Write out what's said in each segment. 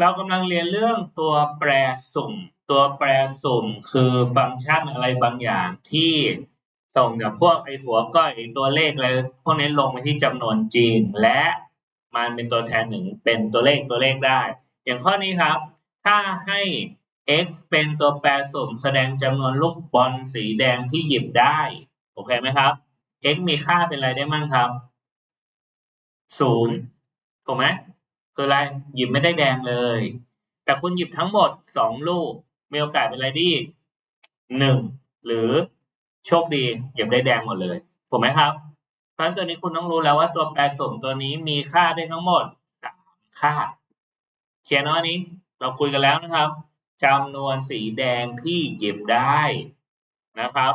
เรากำลังเรียนเรื่องตัวแปรสุ่ม ตัวแปรสุ่มคือฟังก์ชันอะไรบางอย่างที่ส่งจากพวกไอ้หัวก้อยตัวเลขอะไรพวกนี้ลงไปที่จำนวนจริง และมันเป็นตัวแทนหนึ่งเป็นตัวเลขตัวเลขได้ อย่างข้อนี้ครับ ถ้าให้ x เป็นตัวแปรสุ่มแสดงจำนวนลูกบอลสีแดงที่หยิบได้ โอเคไหมครับ x มีค่าเป็นอะไรได้มั่งครับศูนย์ถูกไหม คืออะไรหยิบไม่ได้แดงเลย แต่คุณหยิบทั้งหมดสองลูกมีโอกาสเป็นอะไรที่หนึ่งหรือโชคดีหยิบได้แดงหมดเลยถูกไหมครับ เพราะฉะนั้นตัวนี้คุณต้องรู้แล้วว่าตัวแปรสมตัวนี้มีค่าได้ทั้งหมดสามค่าเขียนเอาอันนี้ เราคุยกันแล้วนะครับจำนวนสีแดงที่หยิบได้นะครับ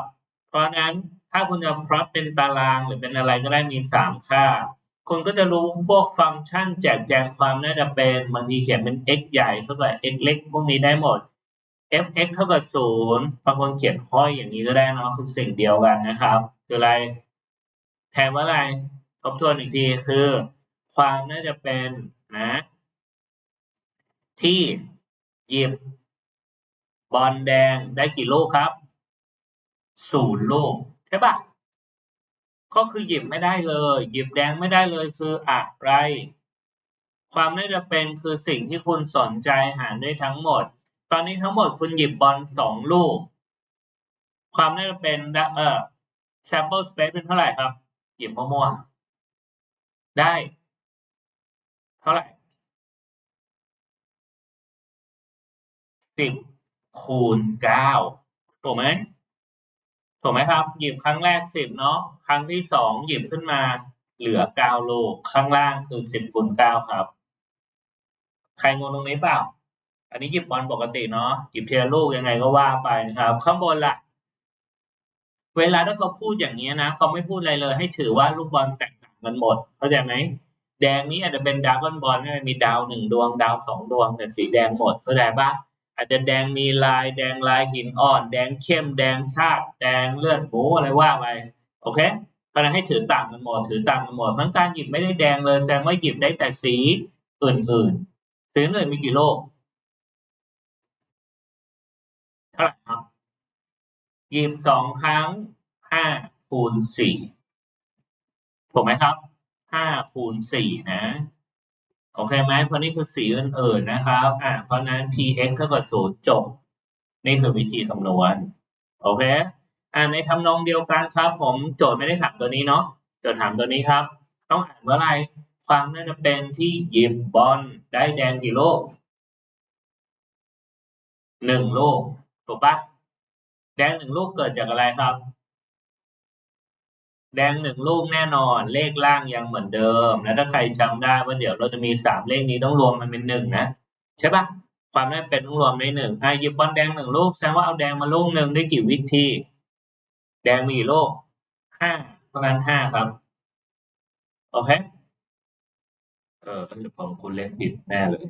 เพราะฉะนั้นถ้าคุณจะพลอตเป็นตารางหรือเป็นอะไรก็ได้มีสามค่า คุณก็จะรู้พวกฟังก์ชันแจกแจงความน่าจะเป็นบางทีเขียนเป็น x ใหญ่เท่ากับ x เล็กพวกนี้ได้หมด f(x) เท่ากับศูนย์บางคนเขียนห้อยอย่างนี้ก็ได้เนาะคือสิ่งเดียวกันนะครับคืออะไรแทนว่าอะไรทบทวนอีกทีคือ ความน่าจะเป็นนะ ที่หยิบบอลแดงได้กี่ลูกครับศูนย์ลูกใช่ปะ ก็คือหยิบไม่ได้เลย หยิบแดงไม่ได้เลยคืออะไร ความน่าจะเป็นคือสิ่งที่คุณสนใจหารด้วยทั้งหมด ตอนนี้ทั้งหมดคุณหยิบบอลสองลูก ความน่าจะเป็นเออ sample space เป็นเท่าไหร่ครับ หยิบมั่วๆได้ เท่าไหร่สิบคูณเก้าถูกไหม ถูกไหมครับ หยิบครั้งแรกสิบเนาะครั้งที่สองหยิบขึ้นมา เหลือเก้าโลข้างล่างคือสิบคูณเก้าครับ ใครงงตรงนี้เปล่า อันนี้หยิบบอลปกติเนาะหยิบเทียลูกยังไงก็ว่าไปนะครับ ข้างบนละ่ะ เวลาถ้าเขาพูดอย่างนี้นะเขาไม่พูดอะไรเลย ให้ถือว่าลูกบอลแตกต่างกันหมด เข้าใจไหมแดงนี้อาจจะเป็นดาวบอลมีดาวหนึ่งดวงดาวสองดวงแต่สีแดงหมดเข้าใจปะ อาจจะแดงมีลายแดงลายหินอ่อน แดงเข้มแดงชาติ แดงเลือดหมูอะไรว่าไปโอเคเพราะนั้นให้ถือต่างกันหมดถือต่างกันหมดทั้งการหยิบไม่ได้แดงเลยแสดงว่าหยิบได้แต่สีอื่นๆสีอื่นมีกี่โลกเท่าไหร่ครับหยิบสองครั้งห้าคูณสี่ถูกไหมครับห้าคูณสี่นะ โอเคไหมเพราะนี่คือสีอื่นๆนะครับอ่าเพราะนั้น px เท่ากับศูนย์จบ นี่คือวิธีคำนวณ โอเคอ่าในทำนองเดียวกันครับ ผมโจทย์ไม่ได้ถามตัวนี้เนาะโจทย์ถามตัวนี้ครับ ต้องอ่านว่าอะไร ความน่าจะเป็นที่หยิบบอลได้แดงกี่ลูกหนึ่งลูกถูกปะแดงหนึ่งลูกเกิดจากอะไรครับ แดงหนึ่งลูกแน่นอน เลขล่างยังเหมือนเดิม แล้วถ้าใครจำได้ว่าเดี๋ยวเราจะมีสามเลขนี้ต้องรวมมันเป็นหนึ่งนะใช่ปะความน่าเป็นต้องรวมในหนึ่งอะหยิบบอลแดงหนึ่งลูกแสดงว่าเอาแดงมาลูกหนึ่งได้กี่วิธี แดงมีกี่ลูกห้าเพราะนั้นห้าครับโอเคเออผมคุณเล็กผิดแน่เลย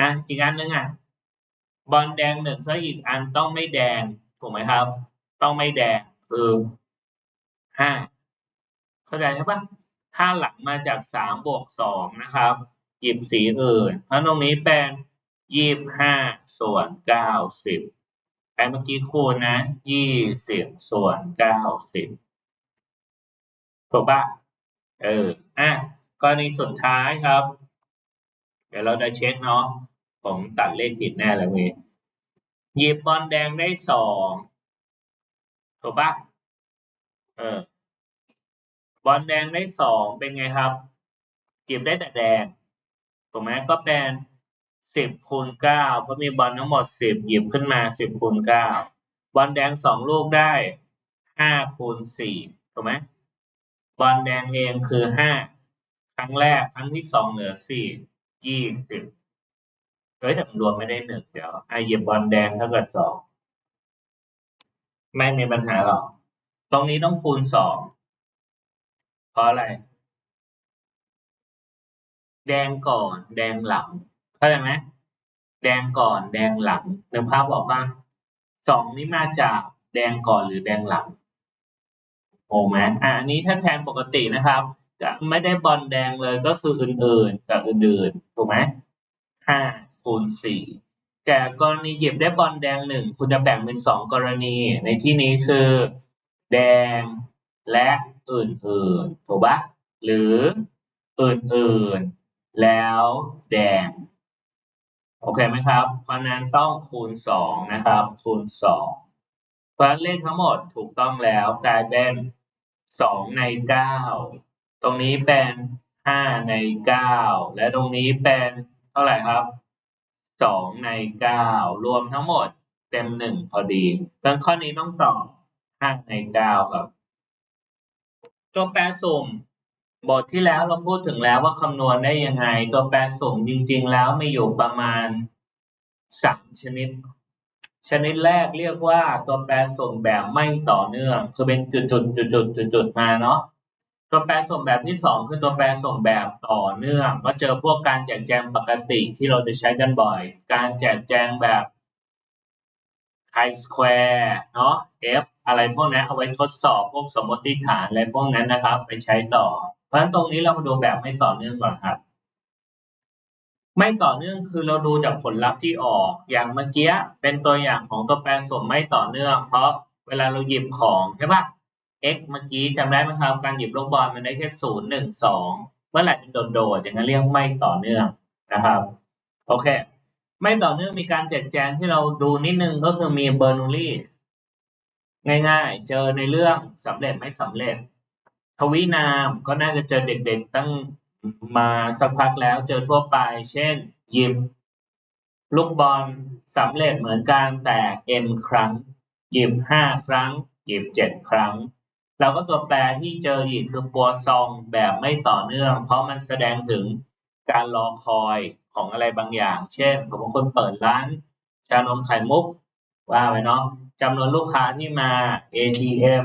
อะอีกอันหนึ่งอะบอลแดงหนึ่งซะอีกอันต้องไม่แดงถูกไหมครับ ต้องไม่แดงคือ ห้าเข้าใจใช่ปะห้าหลักมาจากสามบวกสองนะครับหยิบสีอื่น เพราะตรงนี้เป็นยี่ห้าส่วนเก้าสิบไอ้เมื่อกี้คูณนะยี่สิบส่วนเก้าสิบถูกปะเอออะกรณีสุดท้ายครับ เดี๋ยวเราจะเช็คเนาะผมตัดเลขผิดแน่เลยเมื่หยิบบอลแดงได้สองถูกปะ เออ บอลแดงได้สองเป็นไงครับเก็บได้แต่แดงถูกไหมก็เป็นสิบคูณเก้าเพราะมีบอลทั้งหมดสิบหยิบขึ้นมาสิบคูณเก้าบอลแดงสองลูกได้ห้าคูณสี่ถูกไหมบอลแดงเองคือห้าครั้งแรกครั้งที่สองเหลือสี่ยี่สิบเฮ้ยแต่รวมไม่ได้หนึ่งเดี๋ยวไอหยิบบอลแดงเท่ากับสองไม่มีปัญหาหรอก ตรงนี้ต้องคูณสองเพราะอะไร แดงก่อน แดงหลังเข้าใจไหมแดงก่อน แดงหลังนึกภาพบอกว่าสองนี้มาจากแดงก่อนหรือแดงหลังโอ้ไหมอะอันนี้ถ้าแทนปกตินะครับ จะไม่ได้บอลแดงเลยก็คืออื่นๆกับอื่นๆถูกไหมห้าคูณสี่แต่กรณีหยิบได้บอลแดงหนึ่งคุณจะแบ่งเป็นสองกรณี ในที่นี้คือ แดง และอื่นๆถูกปะหรืออื่นๆ แล้วแดง โอเคไหมครับ เพราะนั้นต้องคูณสองนะครับ คูณสองเพราะฉะนั้นเลขทั้งหมดถูกต้องแล้วกลายเป็นสองในเก้าตรงนี้เป็นห้าในเก้าและตรงนี้เป็นเท่าไหร่ครับสองในเก้ารวมทั้งหมดเต็มหนึ่งพอดีดังข้อนี้ต้องตอบ ห้าในเก้าครับ ตัวแปรสุ่มบทที่แล้วเราพูดถึงแล้วว่าคำนวณได้ยังไง ตัวแปรสุ่มจริง ๆ แล้วมีอยู่ประมาณสามชนิด ชนิดแรกเรียกว่าตัวแปรสุ่มแบบไม่ต่อเนื่อง คือเป็นจุดๆจุดๆๆๆมาเนาะตัวแปรส่งแบบที่สองคือตัวแปรส่งแบบต่อเนื่อง ก็เจอพวกการแจกแจงปกติที่เราจะใช้กันบ่อย การแจกแจงแบบ high square เนาะ f อะไรพวกนั้นเอาไว้ทดสอบพวกสมมติฐานอะไรพวกนั้นนะครับ ไปใช้ต่อ เพราะฉะนั้นตรงนี้เรามาดูแบบไม่ต่อเนื่องก่อนครับ ไม่ต่อเนื่องคือเราดูจากผลลัพธ์ที่ออก อย่างเมื่อกี้เป็นตัวอย่างของตัวแปรส่งไม่ต่อเนื่อง เพราะเวลาเราหยิบของใช่ปะ x เมื่อกี้จำได้ไหมครับการหยิบลูกบอลมันได้แค่ศูนย์หนึ่งสองเมื่อไหร่เป็นโดดๆอย่างนั้นเรียกไม่ต่อเนื่องนะครับ โอเค ไม่ต่อเนื่องมีการแจกแจงที่เราดูนิดนึงก็คือมีเบอร์นูลี่ง่ายๆ เจอในเรื่องสำเร็จไม่สำเร็จ ทวินามก็น่าจะเจอเด็กๆ ตั้งมาสักพักแล้วเจอทั่วไป เช่นหยิบลูกบอลสำเร็จเหมือนกันแต่ n ครั้ง หยิบห้าครั้ง หยิบเจ็ดครั้ง เราก็ตัวแปรที่เจออีกคือปัวซองแบบไม่ต่อเนื่อง เพราะมันแสดงถึงการรอคอย ของอะไรบางอย่าง เช่นผมบางคนเปิดร้านชานมไข่มุกว่าไปเนาะจำนวนลูกค้าที่มา ATM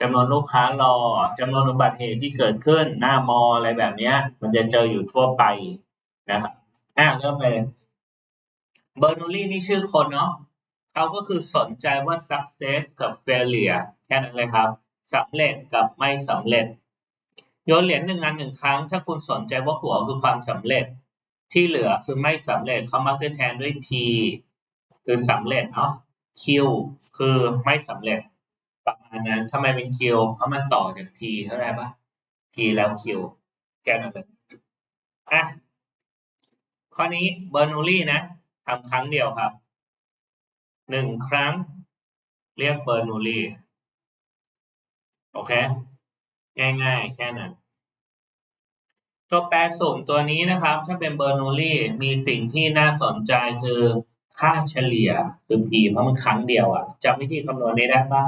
จำนวนลูกค้ารอจำนวนอุบัติเหตุที่เกิดขึ้นหน้ามออะไรแบบนี้มันจะเจออยู่ทั่วไปนะครับอะเริ่มเลยเบอร์นูลี่นี่ชื่อคนเนาะเขาก็คือสนใจว่า success กับ failure แค่นั้นเลยครับสำเร็จกับไม่สำเร็จโยนเหรียญหนึ่งอันหนึ่งครั้ง ถ้าคุณสนใจว่าหัวคือความสำเร็จ ที่เหลือคือไม่สำเร็จเขามักจะแทนด้วย p คือสำเร็จเนาะ q คือไม่สำเร็จประมาณนั้นทำไมเป็น q เพราะมันต่อจาก p เท่าไหร่ปะ p แล้ว q แค่นั้นเลยอะข้อนี้เบอร์นูลี่นะทำครั้งเดียวครับหนึ่งครั้ง เรียกเบอร์นูลี่โอเค ง่ายๆ แค่นั้น ตัวแปรสุ่มตัวนี้นะครับ ถ้าเป็นเบอร์นูลี่มีสิ่งที่น่าสนใจคือค่าเฉลี่ยคือ p เพราะมันครั้งเดียวอะ่ะจำวิธีคำนวณนี้ได้ปะ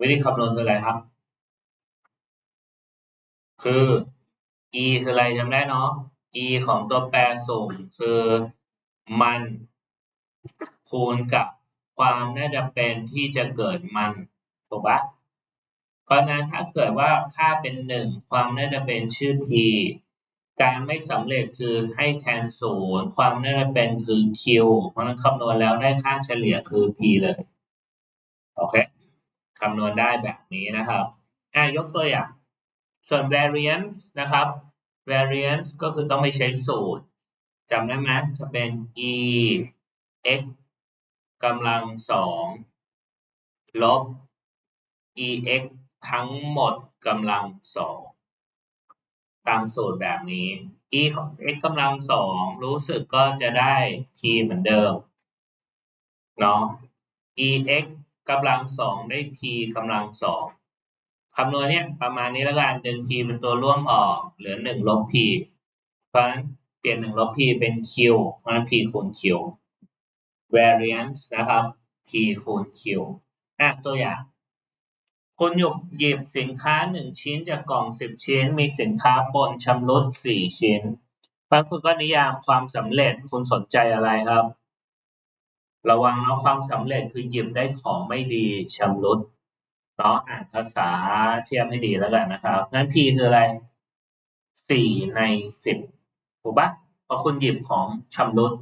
วิธีคำนวณคืออะไรครับ คือ e คืออะไรจำได้เนาะ e ของตัวแปรสุ่มคือมันคูณกับความน่าจะเป็นที่จะเกิดมันถูกปะ ราะนั้นถ้าเกิดว่าค่าเป็นหนึ่งความน่าจะเป็นชื่อ p การไม่สำเร็จคือให้แทนศูนย์ความน่าจะเป็นคือ q เพราะนั้นคำนวณแล้วได้ค่าเฉลี่ยคือ p เลยโอเคคำนวณได้แบบนี้นะครับอะยกตัวอย่างส่วน variance นะครับ variance ก็คือต้องไม่ใช้สูตรจำได้ไหมจะเป็น e x กำลังสองลบ e x ทั้งหมดกำลังสองตามสูตรแบบนี้ e ของ x กำลังสองรู้สึกก็จะได้ t เหมือนเดิมเนาะ e x กำลังสองได้ p กำลังสองคำนวณเนี้ยประมาณนี้แล้วกันดึง p เป็นตัวร่วมออก เหลือหนึ่งลบ p เพราะฉะนั้นเปลี่ยนหนึ่งลบ p เป็น q เพราะฉะนั้น p คูณ q variance นะครับ p คูณ q อะตัวอย่าง คุณหยุบหยิบสินค้าหนึ่งชิ้นจากกล่องสิบชิ้น มีสินค้าปนชำรุดสี่ชิ้นบางคุณก็นิยามความสำเร็จคุณสนใจอะไรครับ ระวังนะความสำเร็จคือหยิบได้ของไม่ดีชำรุดเนาะอ่านภาษาเทียบให้ดีแล้วกันนะครับนั้น P คืออะไรสี่ในสิบถูกปะพอคุณหยิบของชำรุด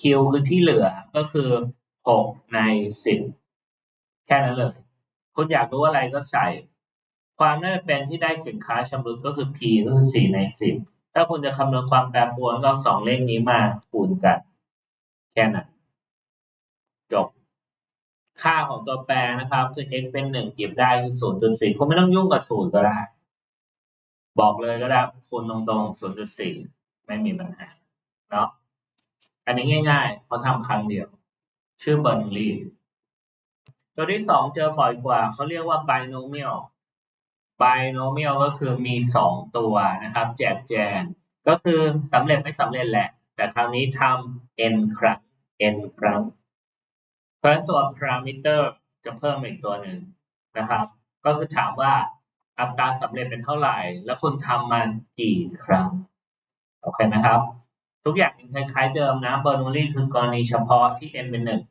Q คือที่เหลือก็คือหกในสิบแค่นั้นเลย คุณอยากรู้อะไรก็ใส่ ความน่าจะเป็นที่ได้สินค้าชำรุดก็คือ P ก็คือ4ใน 10 ถ้าคุณจะคำนวณความแปรปรวนก็สองเลขนี้มาคูณกัน แค่นั้นจบ ค่าของตัวแปรนะครับ คือ x เป็นหนึ่งเก็บได้คือศูนย์จุดสี่คุณไม่ต้องยุ่งกับศูนย์ก็ได้ บอกเลยก็ได้คูณตรงๆศูนย์จุดสี่ไม่มีปัญหาเนาะอันนี้ง่ายๆเพราะทำครั้งเดียว ชื่อเบอร์นลี ตัวที่สองเจอบ่อยกว่าเขาเรียกว่า binomial binomial ก็คือมีสองตัวนะครับ แจกแจง ก็คือสำเร็จไม่สำเร็จแหละ แต่คราวนี้ทำ n ครั้ง n ครั้ง เพราะฉะนั้นตัว parameter จะเพิ่มอีกตัวหนึ่งนะครับ ก็คือถามว่าอัตราสำเร็จเป็นเท่าไหร่ แล้วคุณทำมันกี่ครั้ง โอเคไหมครับ ทุกอย่างยังคล้ายๆเดิมนะ Bernoulli คือกรณีเฉพาะที่ n เป็นหนึ่ง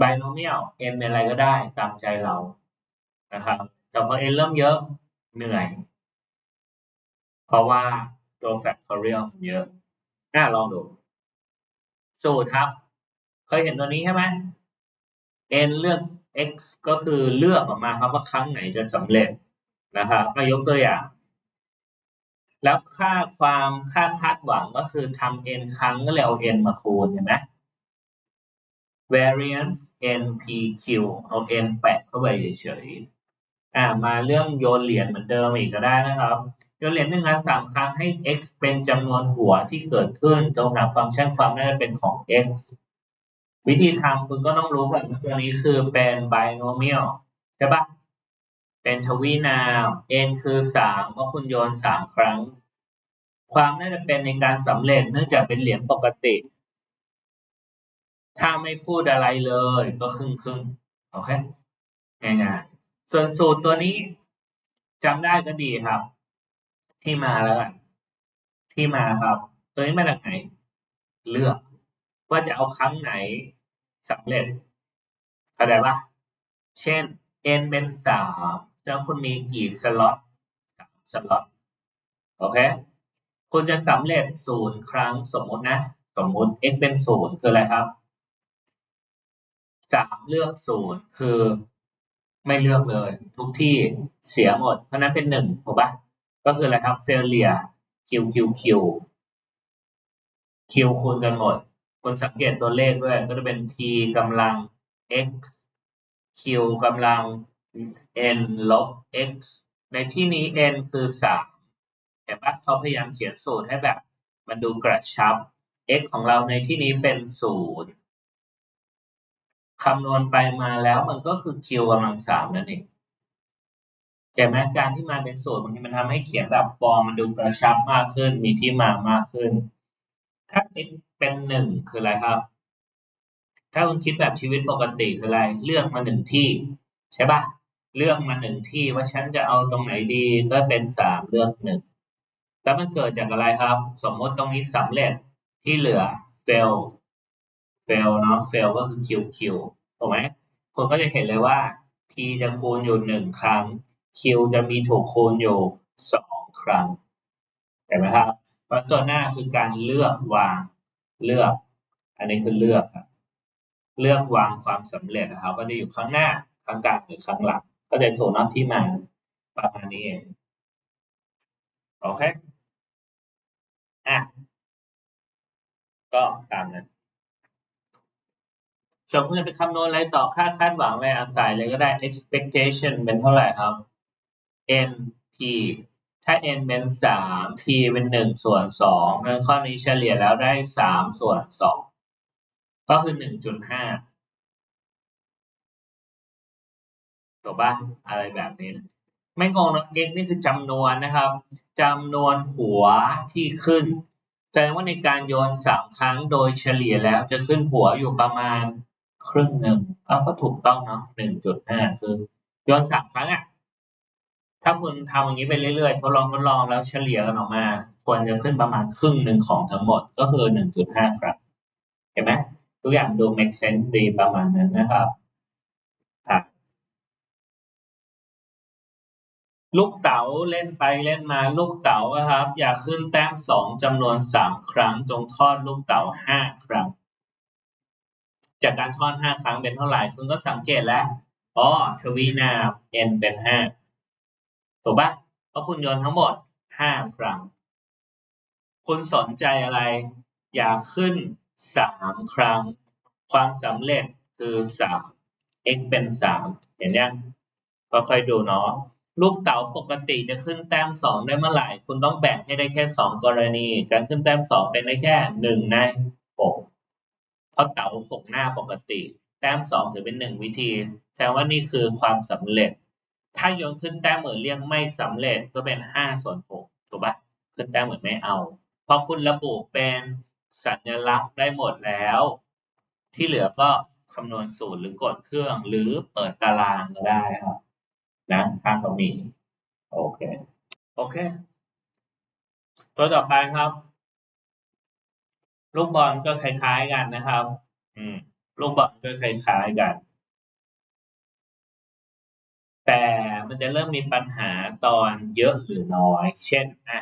binomial n เป็นอะไรก็ได้ตามใจเรานะครับ แต่พอ n เริ่มเยอะเหนื่อย เพราะว่าตัว factorial มันเยอะน่าลองดู สูตรครับ เคยเห็นตัวนี้ใช่ไหม n เลือก x ก็คือเลือกออกมาครับว่าครั้งไหนจะสำเร็จนะครับมายกตัวอย่าง แล้วค่าความค่าคาดหวังก็คือทำ n ครั้งก็เลยเอา n มาคูณเห็นไหม variance npq เอา n แปะเข้าไปเฉยๆอ่ามาเรื่องโยนเหรียญเหมือนเดิมอีกก็ได้นะครับโยนเหรียญหนึ่งครั้งสามครั้งให้ x เป็นจำนวนหัวที่เกิดขึ้นจงหาฟังก์ชันความน่าจะเป็นของ x วิธีทำคุณก็ต้องรู้ก่อนว่าตัวนี้คือเป็น binomial ใช่ปะเป็นทวีนาม n คือสามเพราะคุณโยนสามครั้ง ความน่าจะเป็นในการสำเร็จเนื่องจากเป็นเหรียญปกติ ถ้าไม่พูดอะไรเลยก็ครึ่งครึ่งโอเคง่ายๆส่วนสูตรตัวนี้จำได้ก็ดีครับ ที่มาแล้วกันที่มาครับ ตัวนี้มาจากไหน เลือก ว่าจะเอาครั้งไหนสำเร็จเข้าใจปะเช่น n เป็นสามแล้วคุณมีกี่สล็อตสามสล็อตโอเคคุณจะสำเร็จศูนย์ครั้งสมมตินะ สมมติ x เป็นศูนย์คืออะไรครับ สามเลือกศูนย์คือ ไม่เลือกเลย ทุกที่เสียหมด เพราะนั้นเป็นหนึ่งถูกปะก็คืออะไรครับ failure q q q q คูณกันหมดคุณสังเกตตัวเลขด้วย ก็จะเป็น p กำลัง x q กำลัง n ลบ x ในที่นี้ n คือสามเห็นปะเขาพยายามเขียนสูตรให้แบบ มันดูกระชับ x ของเราในที่นี้เป็นศูนย์ คำนวณไปมาแล้วมันก็คือ q กำลังสามนั่นเองเห็นไหมการที่มาเป็นสูตรบางทีมันทำให้เขียนแบบฟอร์มมันดูกระชับมากขึ้น มีที่มามากขึ้น ถ้า x เป็นหนึ่งคืออะไรครับ ถ้าคุณคิดแบบชีวิตปกติคืออะไร เลือกมาหนึ่งที่ ใช่ปะเลือกมาหนึ่งที่ว่าฉันจะเอาตรงไหนดีก็เป็นสามเลือกหนึ่งแล้วมันเกิดจากอะไรครับ สมมติตรงนี้สำเร็จที่เหลือ fail f a i เนาะ fail ก็คือ qq ถูกไหมคุณก็จะเห็นเลยว่า p จะคูณอยู่หนึ่งครั้ง q จะมีถูกคูณอยู่สองครั้งเห็นไหมครับเพราะตัวหน้าคือการเลือกวางเลือก อันนี้คือเลือกครับเลือกวางความสำเร็จนะครับ ก็จะอยู่ข้างหน้าข้างกลางหรือข้างหลัง ก็จะส่วนน็อตที่มาประมาณนี้เองโอเคอะก็ตามนั้น ส่วนคุณจะไปคำนวณอะไรต่อค่าคาดหวังอะไรอาศัยเลยก็ได้ expectation เป็นเท่าไหร่ครับ n p ถ้า n เป็นสาม p เป็นหนึ่งส่วนสองงั้นข้อนี้เฉลี่ยแล้วได้สามส่วนสองก็คือหนึ่งจุดห้าถูกปะอะไรแบบนี้ ไม่งงนะ x นี่คือจำนวนนะครับจำนวนหัวที่ขึ้นแสดงว่าในการโยนสามครั้งโดยเฉลี่ยแล้วจะขึ้นหัวอยู่ประมาณ ครึ่งหนึ่งอ้าวก็ถูกต้องเนาะหนึ่งจุดห้าคือโยนสามครั้งอะถ้าคุณทำอย่างนี้ไปเรื่อยๆ ทดลองทดลองแล้วเฉลี่ยกันออกมา ควรจะขึ้นประมาณครึ่งหนึ่งของทั้งหมดก็คือหนึ่งจุดห้าครับ เห็นไหมทุกอย่างดู make sense ดีประมาณนั้นนะครับลูกเต๋าเล่นไปเล่นมาลูกเต๋าครับ อยากขึ้นแต้มสองจำนวนสามครั้ง จงทอดลูกเต๋าห้าครั้ง จากการทอดห้าครั้งเป็นเท่าไหร่ คุณก็สังเกตแล้วอ๋อทวีนาม n เป็นห้าถูกปะเพราะคุณโยนทั้งหมดห้าครั้ง คุณสนใจอะไร อยากขึ้นสามครั้ง ความสำเร็จคือสาม x เป็นสามเห็นยังก็ค่อยดูเนาะลูกเต๋าปกติจะขึ้นแต้มสองได้เมื่อไหร่ คุณต้องแบ่งให้ได้แค่สองกรณี การขึ้นแต้มสองเป็นได้แค่หนึ่งในหก เพราะเต๋าหกหน้าปกติ แต้มสองถือเป็นหนึ่งวิธีแสดงว่านี่คือความสำเร็จ ถ้าโยนขึ้นแต้มเหมือนเรียกไม่สำเร็จก็เป็นห้าส่วนหกถูกปะขึ้นแต้มเหมือนไม่เอาพอคุณระบุเป็นสัญลักษณ์ได้หมดแล้ว ที่เหลือก็คำนวณสูตรหรือกดเครื่องหรือเปิดตารางก็ได้ครับนะถ้าเขามี โอเค โอเค ตัวต่อไปครับ ลูกบอลก็คล้ายๆกันนะครับ อืมลูกบอลก็คล้ายๆกัน แต่มันจะเริ่มมีปัญหาตอนเยอะหรือน้อย เช่นอะ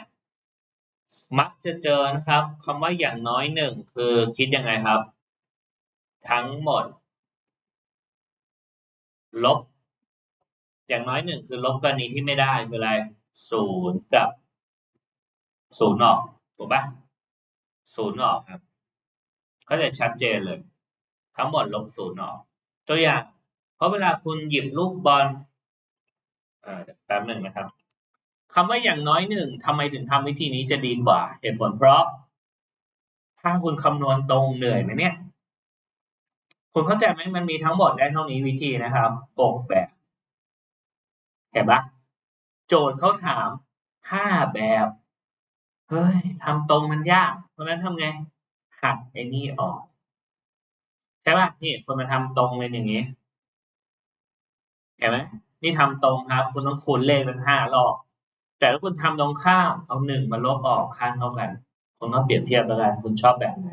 มักจะเจอนะครับคำว่าอย่างน้อยหนึ่งคือคิดยังไงครับ ทั้งหมด ลบ อย่างน้อยหนึ่งคือลบกรณีที่ไม่ได้คืออะไรศูนย์กับศูนย์ออกถูกปะ ศูนย์ออกครับ ก็จะชัดเจนเลย ทั้งหมดลบศูนย์ออก ตัวอย่าง เพราะเวลาคุณหยิบลูกบอลแป๊บหนึ่งนะครับคำว่าอย่างน้อยหนึ่งทำไมถึงทำวิธีนี้จะดีกว่าเหตุผลเพราะ ถ้าคุณคำนวณตรงเหนื่อยไหมเนี่ย คุณเข้าใจไหมมันมีทั้งหมดได้เท่านี้วิธีนะครับหกแบบเห็นปะโจทย์เขาถามห้าแบบ เฮ้ยทำตรงมันยากเพ ราะนั้นทำไง หักไอ้นี่ออก ใช่ปะนี่คนมาทำตรงเป็นอย่างนี้เห็นไหมนี่ทำตรงครับ คุณต้องคูณเลขเป็นห้ารอบ แต่ถ้าคุณทำตรงข้ามเอาหนึ่งมาลบออกข้างเท่ากัน คุณก็เปรียบเทียบแล้วกันคุณชอบแบบไหน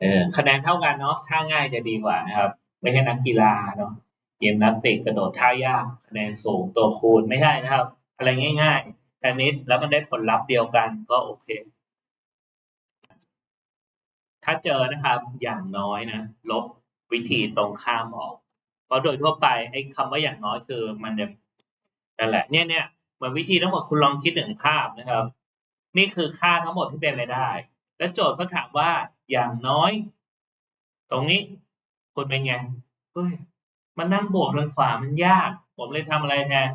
เออคะแนนเท่ากันเนาะท่าง่ายจะดีกว่านะครับ ไม่ใช่นักกีฬาเนาะเกมนักเตะกระโดดท่ายากคะแนนสูงตัวคูณไม่ใช่นะครับ อะไรง่ายๆแค่นี้แล้วมันได้ผลลัพธ์เดียวกันก็โอเค ถ้าเจอนะครับอย่างน้อยนะลบวิธีตรงข้ามออก เพราะโดยทั่วไปไอ้คำว่าอย่างน้อยคือมันจะนั่นแหละเนี่ยเนี่ยเหมือนวิธีทั้งหมดคุณลองคิดถึงภาพนะครับ นี่คือค่าทั้งหมดที่เป็นไปได้ แล้วโจทย์เขาถามว่าอย่างน้อย ตรงนี้คุณเป็นไงเฮ้ยมันนั่งบวกทางขวามันยาก ผมเลยทำอะไรแทน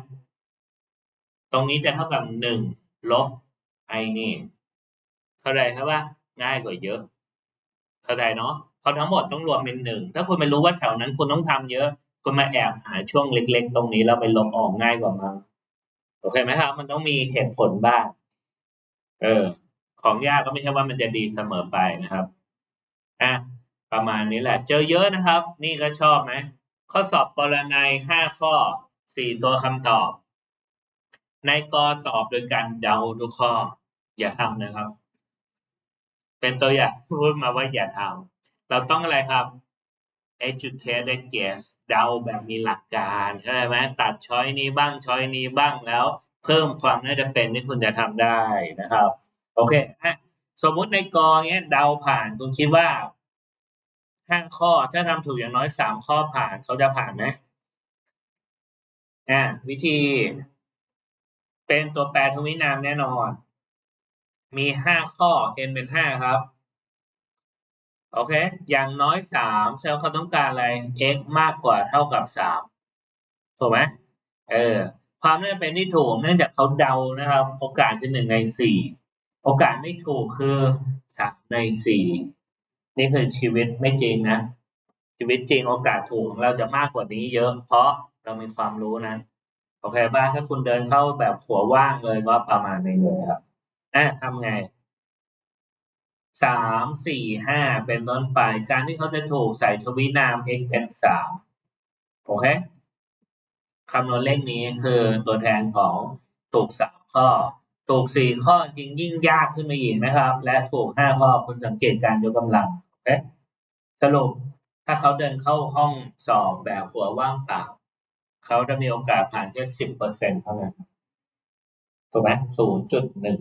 ตรงนี้จะเท่ากับหนึ่งลบไอ้นี่เท่าไรครับว่าง่ายกว่าเยอะ เข้าใจเนาะเพราะทั้งหมดต้องรวมเป็นหนึ่งถ้าคุณไม่รู้ว่าแถวนั้นคุณต้องทำเยอะ คุณมาแอบหาช่วงเล็ก ๆ ตรงนี้แล้วไปลบออกง่ายกว่ามั้งโอเคไหมครับ มันต้องมีเหตุผลบ้าง เออ ของยากก็ไม่ใช่ว่ามันจะดีเสมอไปนะครับอะประมาณนี้แหละ เจอเยอะนะครับ นี่ก็ชอบไหมข้อสอบปรนัยห้าข้อสี่ตัวคำตอบ ในกอตอบโดยการเดาทุกข้อ อย่าทำนะครับ เป็นตัวอย่างพูดมาว่าอย่าทำเราต้องอะไรครับ educated guess เดาแบบมีหลักการใช่ไหมตัดช้อยนี้บ้างช้อยนี้บ้างแล้ว เพิ่มความน่าจะเป็นที่คุณจะทำได้นะครับ โอเคสมมุติในกองเงี้ยเดาผ่านคุณคิดว่าห้าข้อถ้าทำถูกอย่างน้อยสามข้อผ่านเขาจะผ่านไหมอ่าวิธี เป็นตัวแปรทวินามแน่นอน มีห้าข้อ n เป็นห้าครับ โอเค อย่างน้อยสามเซลล์เขาต้องการอะไร x มากกว่าเท่ากับสามถูกไหมเออ ความน่าเป็นที่ถูกเนื่องจากเขาเดานะครับ โอกาสคือหนึ่งในสี่โอกาสไม่ถูกคือสามในสี่นี่คือชีวิตไม่จริงนะ ชีวิตจริงโอกาสถูกของเราจะมากกว่านี้เยอะ เพราะเรามีความรู้นะ โอเคบ้างถ้าคุณเดินเข้าแบบหัวว่างเลยก็ประมาณนี้เลยครับ อะทำไงสามสี่ห้าเป็นต้นไป การที่เขาจะถูกใส่ทวีนาม x เป็นสามโอเคคำนวณเลขนี้คือตัวแทนของถูกสามข้อ ถูกสี่ข้อจริงยิ่งยากขึ้นมาอีกนะครับ และถูกห้าข้อคุณสังเกตการยกกำลังโอเคสรุปถ้าเขาเดินเข้าห้องสอบแบบหัวว่างเปล่าเขาจะมีโอกาสผ่านแค่สิบเปอร์เซ็นเท่านั้นถูกไหมศูนย์จุดหนึ่ง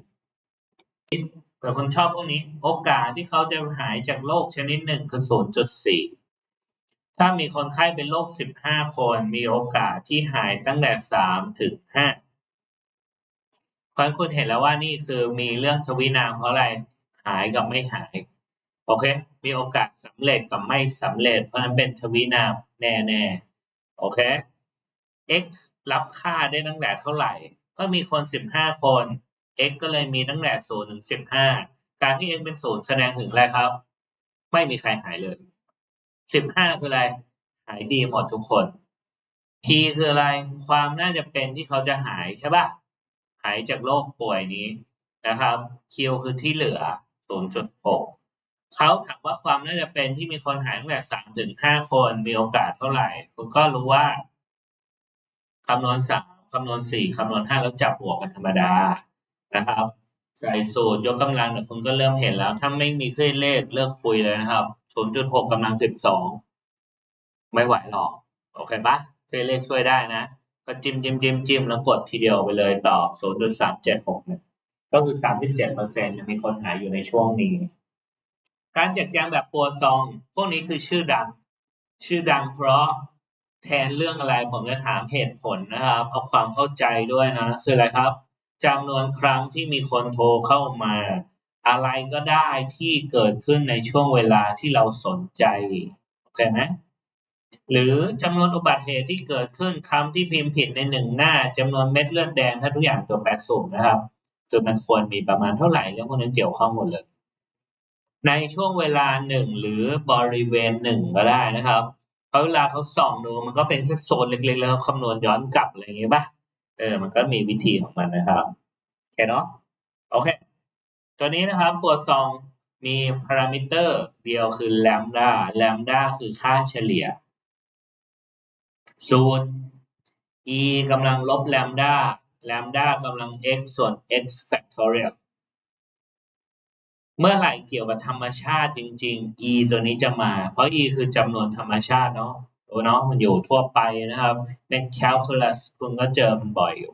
แต่คนชอบพวกนี้ โอกาสที่เขาจะหายจากโรคชนิดหนึ่งคือ 0.4 ถ้ามีคนไข้เป็นโรค 15 คน มีโอกาสที่หายตั้งแต่ 3 ถึง 5 เพราะคุณเห็นแล้วว่านี่คือมีเรื่องทวินามเพราะอะไร หายกับไม่หาย โอเค มีโอกาสสำเร็จกับไม่สำเร็จ เพราะฉะนั้นเป็นทวีนามแน่ๆ โอเค x รับค่าได้ตั้งแต่เท่าไหร่ ก็มีคน 15 คน x ก็เลยมีตั้งแต่0ถึง15การที่ x เป็น0แสดงถึงอะไรครับ ไม่มีใครหายเลย15คืออะไร หายดีหมดทุกคน p คืออะไรความน่าจะเป็นที่เขาจะหายใช่ปะหายจากโรคป่วยนี้นะครับ q คือที่เหลือ0.6เขาถามว่าความน่าจะเป็นที่มีคนหายตั้งแต่3ถึง5คนมีโอกาสเท่าไหร่คุณก็รู้ว่าคำนวณ3คำนวณ4คำนวณ5แล้วจับบวกกันธรรมดา นะครับใส่สูตรยกกำลังเนี่ยคุณก็เริ่มเห็นแล้ว ถ้าไม่มีเครื่องเลขเลิกคุยเลยนะครับ0.6กำลัง12ไม่ไหวหรอกโอเคปะเครื่องเลขช่วยได้นะ ก็จิ้มจิ้มจิ้มจิ้มแล้วกดทีเดียวไปเลยต่อบ0.376เนี่ยก็คือ37เปอร์เซ็นต์มีคนหายอยู่ในช่วงนี้ การแจัดแจงแบบปัวซอง พวกนี้คือชื่อดัง ชื่อดังเพราะแทนเรื่องอะไรผมจะถามเหตุผลนะครับ เอาความเข้าใจด้วยนะ คืออะไรครับ จำนวนครั้งที่มีคนโทรเข้ามา อะไรก็ได้ที่เกิดขึ้นในช่วงเวลาที่เราสนใจโอเคไหมหรือจำนวนอุบัติเหตุที่เกิดขึ้นคำที่พิมพ์ผิดในหนึ่งหน้าจำนวนเม็ดเลือดแดงถ้าทุกอย่างตัวแปดสูงนะครับคือมันควรมีประมาณเท่าไหร่เรื่องพวกนั้นเกี่ยวข้องหมดเลย ในช่วงเวลาหนึ่งหรือบริเวณหนึ่งก็ได้นะครับเพราะเวลาเขาส่องดูมันก็เป็นแค่โซนเล็กๆแล้วคำนวณย้อนกลับอะไรอย่างเงี้ยป่ะ เออมันก็มีวิธีของมันนะครับโอเคเนาะโอเค ตัวนี้นะครับ ตัวซองมีพารามิเตอร์เดียวคือแลมดาแลมดาคือค่าเฉลี่ยสูตร e กำลังลบแลมดาแลมดากำลัง x ส่วน x factorial เมื่อไหร่เกี่ยวกับธรรมชาติจริง ๆ e ตัวนี้จะมา เพราะ e คือจำนวนธรรมชาติเนาะ เนาะมันอยู่ทั่วไปนะครับใน calculus คุณก็เจอมันบ่อยอยู่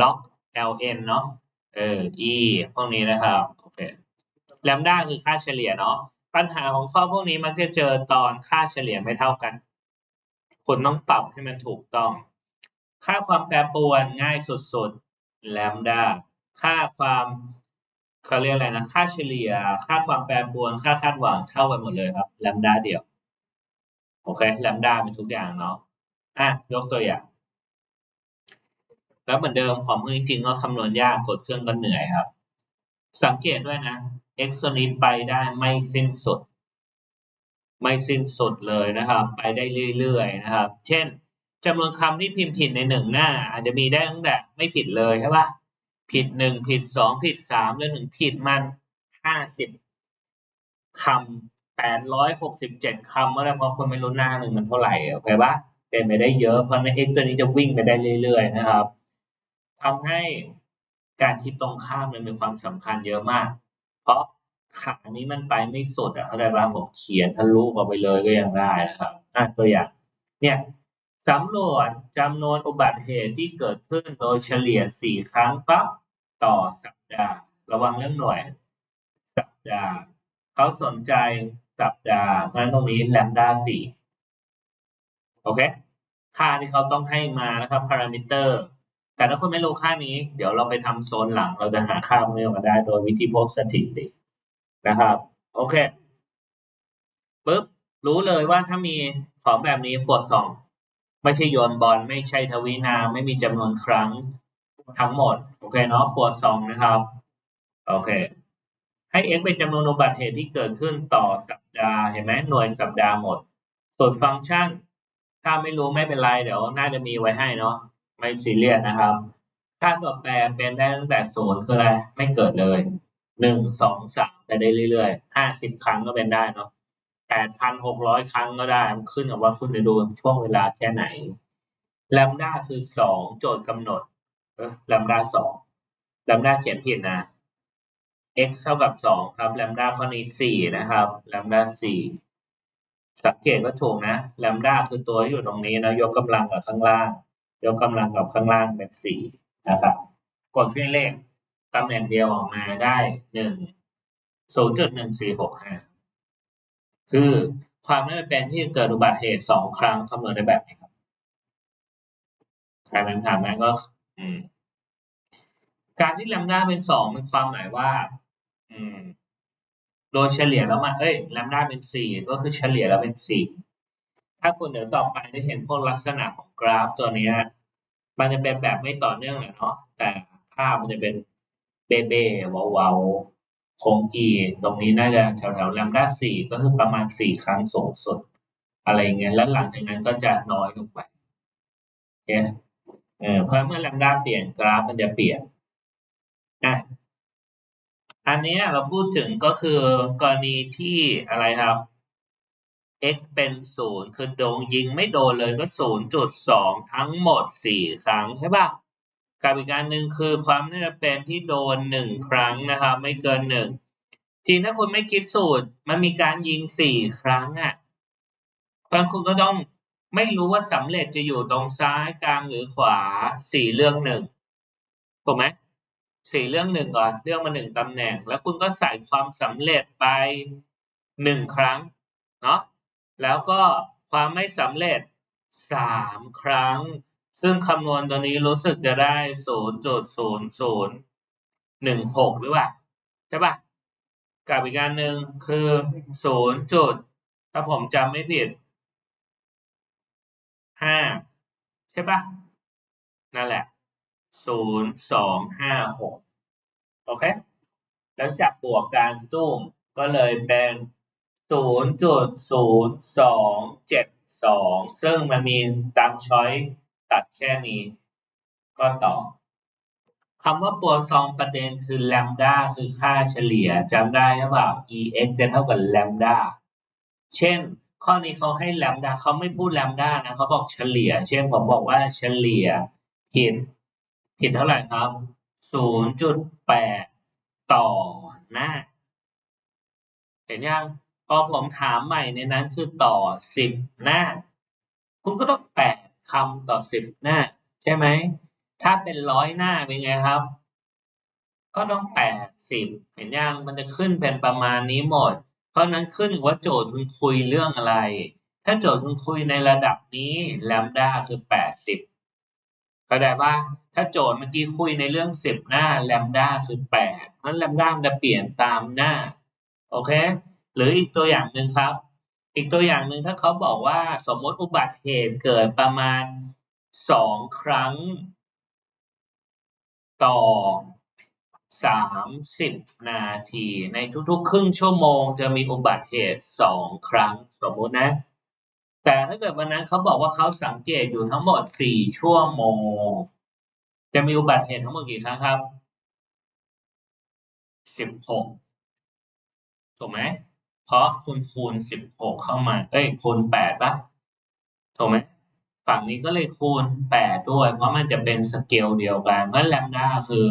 log ln เนาะเออ e พวกนี้นะครับโอเคแลมด้าคือค่าเฉลี่ยเนาะปัญหาของข้อพวกนี้มักจะเจอตอนค่าเฉลี่ยไม่เท่ากัน คุณต้องปรับให้มันถูกต้อง ค่าความแปรปรวนง่ายสุดๆแลมด้าค่าความเขาเรียกอะไรนะ ค่าเฉลี่ย ค่าความแปรปรวน ค่าคาดหวังเท่ากันหมดเลยครับแลมด้าเดียว โอเคแลมด้าเป็นทุกอย่างเนาะอะยกตัวอย่างแล้วเหมือนเดิมของมือจริงก็คำนวณยากกดเครื่องก็เหนื่อยครับ สังเกตด้วยนะ x ตัวนี้ไปได้ไม่สิ้นสุด ไม่สิ้นสุดเลยนะครับ ไปได้เรื่อยๆนะครับ เช่นจำนวนคำที่พิมพ์ผิดในหนึ่งหน้า อาจจะมีได้ตั้งแต่ไม่ผิดเลยใช่ปะผิดหนึ่งผิดสองผิดสามจนถึงผิดมันห้าสิบคำแปดร้อยหกสิบเจ็ดคำเมื่อไรเพราะคนไม่รู้หน้าหนึ่งมันเท่าไหร่โอเคปะเป็นไปได้เยอะเพราะใน x ตัวนี้จะวิ่งไปได้เรื่อยๆนะครับทำให้การคิดตรงข้ามมันมีความสำคัญเยอะมาก เพราะขานี้มันไปไม่สุดอะเข้าใจปะผมเขียนทะลุออกไปเลยก็ยังได้นะครับอะตัวอย่างเนี่ยสำรวจจำนวนอุบัติเหตุที่เกิดขึ้นโดยเฉลี่ยสี่ครั้งปั๊บต่อสัปดาห์ ระวังเรื่องหน่วย สัปดาห์ เขาสนใจ สัปดาเพราะฉะนั้นตรงนี้แลมด้าสี่โอเค ค่าที่เขาต้องให้มานะครับพารามิเตอร์แต่ถ้าคุณไม่รู้ค่านี้ เดี๋ยวเราไปทำโซนหลังเราจะหาค่าพวกนี้มาได้โดยวิธีพวกสถิตินะครับ โอเคปุ๊บรู้เลยว่าถ้ามีของแบบนี้ปวดสองไม่ใช่โยนบอลไม่ใช่ทวีนาไม่มีจำนวนครั้งทั้งหมด โอเคเนาะปวดสองนะครับ โอเค ให้ x เป็นจำนวนอุบัติเหตุที่เกิดขึ้นต่อสัปดาห์เห็นไหมหน่วยสัปดาห์หมด ส่วนฟังก์ชัน ถ้าไม่รู้ไม่เป็นไร เดี๋ยวน่าจะมีไว้ให้เนาะไม่ซีเรียสนะครับค่าตัวแปรเป็นได้ตั้งแต่ศูนย์คืออะไรไม่เกิดเลยหนึ่งสองสามไปได้เรื่อยๆห้าสิบครั้งก็เป็นได้เนาะแปดพันหกร้อยครั้งก็ได้มันขึ้นกับว่าคุณจะดูช่วงเวลาแค่ไหนแลมด้าคือสองโจทย์กำหนดเออแลมด้าสองแลมด้าเขียนผิดนะ x เท่ากับสองครับแลมดาข้อนี้สี่นะครับแลมดาสี่สังเกตก็ถูกนะแลมดาคือตัวที่อยู่ตรงนี้นะยกกำลังกับข้างล่าง ยกกำลังกับข้างล่างเป็นสี่นะครับกดเครื่องเลขตำแหน่งเดียวออกมาได้หนึ่งศูนย์จุดหนึ่งสี่หกห้าคือความน่าจะเป็นที่เกิดอุบัติเหตุสองครั้งคำนวณได้แบบนี้ครับใครเป็นถามไหมก็การที่แลมดาเป็นสองเป็นความหมายว่า โดยเฉลี่ยแล้วมาเอ้ยแลมด้าเป็นสี่ก็คือเฉลี่ยแล้วเป็นสี่ถ้าคุณเดี๋ยวต่อไปได้เห็นพวกลักษณะของกราฟตัวนี้มันจะเป็นแบบไม่ต่อเนื่องแหละเนาะแต่ภาพมันจะเป็นเบเบ้วาๆโค้งอีตรงนี้น่าจะแถวแถวแลมด้าสี่ก็คือประมาณสี่ครั้งสูงสุด อะไรเงี้ยแล้วหลังจากนั้นก็จะน้อยลงไปโอเคเออเพราะเมื่อแลมด้าเปลี่ยนกราฟมันจะเปลี่ยนอะ อันนี้เราพูดถึงก็คือกรณีที่อะไรครับ x เป็นศูนย์คือโดนยิงไม่โดนเลยก็ศูนย์จุดสองทั้งหมดสี่ครั้งใช่ป่ะกับอีกการหนึ่งคือความน่าจะเป็นที่โดนหนึ่งครั้งนะครับ ไม่เกินหนึ่งทีถ้าคุณไม่คิดสูตรมันมีการยิงสี่ครั้งอะบางคุณก็ต้องไม่รู้ว่าสำเร็จจะอยู่ตรงซ้ายกลางหรือขวาสี่เรื่องหนึ่งถูกไหม สี่เรื่องหนึ่งก่อนเรื่องมาหนึ่งตำแหน่ง แล้วคุณก็ใส่ความสำเร็จไปหนึ่งครั้งเนาะแล้วก็ความไม่สำเร็จสามครั้ง ซึ่งคำนวณตัวนี้รู้สึกจะได้ศูนย์จุดศูนย์ศูนย์หนึ่งหกหรือเปล่าใช่ปะกับอีกการหนึ่งคือศูนย์จุดถ้าผมจำไม่ผิดห้าใช่ปะนั่นแหละ ศูนย์สองห้าหกโอเค แล้วจับบวกการตุ้มก็เลยเป็นศูนย์จุดศูนย์สองเจ็ดสองซึ่งมันมีตามช้อยตัดแค่นี้ ก็ต่อคำว่าตัวซองประเด็นคือแลมดาคือค่าเฉลี่ยจำได้หรือเปล่า ex จะเท่ากับแลมดาเช่น ข้อนี้เขาให้แลมดาเขาไม่พูดแลมดานะเขาบอกเฉลี่ย เช่นผมบอกว่าเฉลี่ยผิด ผิดเท่าไหร่ครับศูนแปต่อหน้า เห็นยัง พอผมถามใหม่ในนั้นคือต่อสิบหน้า คุณก็ต้องแปดคำต่อสิบหน้า ใช่ไหม ถ้าเป็นร้อยหน้าเป็นไงครับ ก็ต้องแปดสิบเห็นยัง มันจะขึ้นเป็นประมาณนี้หมด เพราะนั้นขึ้นว่าโจทย์คุณคุยเรื่องอะไร ถ้าโจทย์คุณคุยในระดับนี้แลมด้าคือแปดสิบเข้าใจป่ะ ถ้าโจทย์เมื่อกี้คุยในเรื่องสิบหน้าแลมด้าคือแปดเพราะแลมด้ามันจะเปลี่ยนตามหน้า โอเค หรืออีกตัวอย่างหนึ่งครับ อีกตัวอย่างหนึ่งถ้าเขาบอกว่าสมมติอุบัติเหตุเกิดประมาณสองครั้ง ต่อสามสิบนาที ในทุกๆ ครึ่งชั่วโมงจะมีอุบัติเหตุสองครั้งสมมตินะ แต่ถ้าเกิดวันนั้นเขาบอกว่าเขาสังเกตอยู่ทั้งหมดสี่ชั่วโมง จะมีอุบัติเหตุทั้งหมดกี่ครั้งครับสิบหกถูกไหม เพราะคุณคูณสิบหกเข้ามา เอ้ย คูณแปดปะถูกไหม ฝั่งนี้ก็เลยคูณแปดด้วย เพราะมันจะเป็นสเกลเดียวกัน เพราะแลมด้าคือ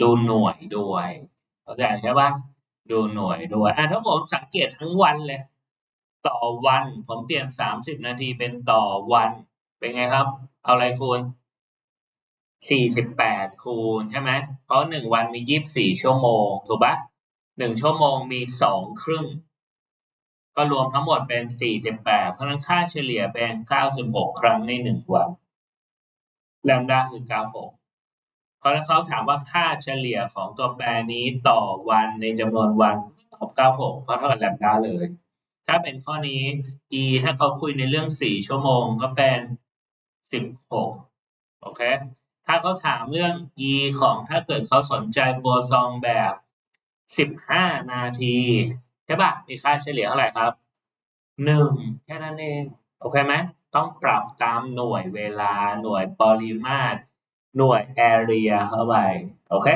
ดูหน่วยด้วย เข้าใจใช่ปะดูหน่วยด้วย อะถ้าผมสังเกตทั้งวันเลย ต่อวัน ผมเปลี่ยนสามสิบนาทีเป็นต่อวัน เป็นไงครับ เอาอะไรคูณ สี่สิบแปดคูณใช่ไหมเพราะหนึ่งวันมียี่บสี่ชั่วโมง ถูกปะหนึ่งชั่วโมงมีสองครึ่ง ก็รวมทั้งหมดเป็นสี่สิบแปดเพราะนั้นค่าเฉลี่ยเป็นเก้าสิบหกครั้งในหนึ่งวันแลมด้าคือเก้าหกเพราะนั้นเขาถามว่าค่าเฉลี่ยของตัวแปรนี้ต่อวันในจำนวนวันตอบเก้าหกเพราะเท่ากับแลมด้าเลย ถ้าเป็นข้อนี้ e ถ้าเขาคุยในเรื่องสี่ชั่วโมงก็เป็นสิบหกโอเค ถ้าเขาถามเรื่อง e ของถ้าเกิดเขาสนใจโบซองแบบ 15 นาที ใช่ปะมีค่าเฉลี่ยเท่าไหร่ครับหนึ่งแค่นั้นเอง โอเคไหมต้องปรับตามหน่วยเวลาหน่วยปริมาตร หน่วย area เข้าไป โอเค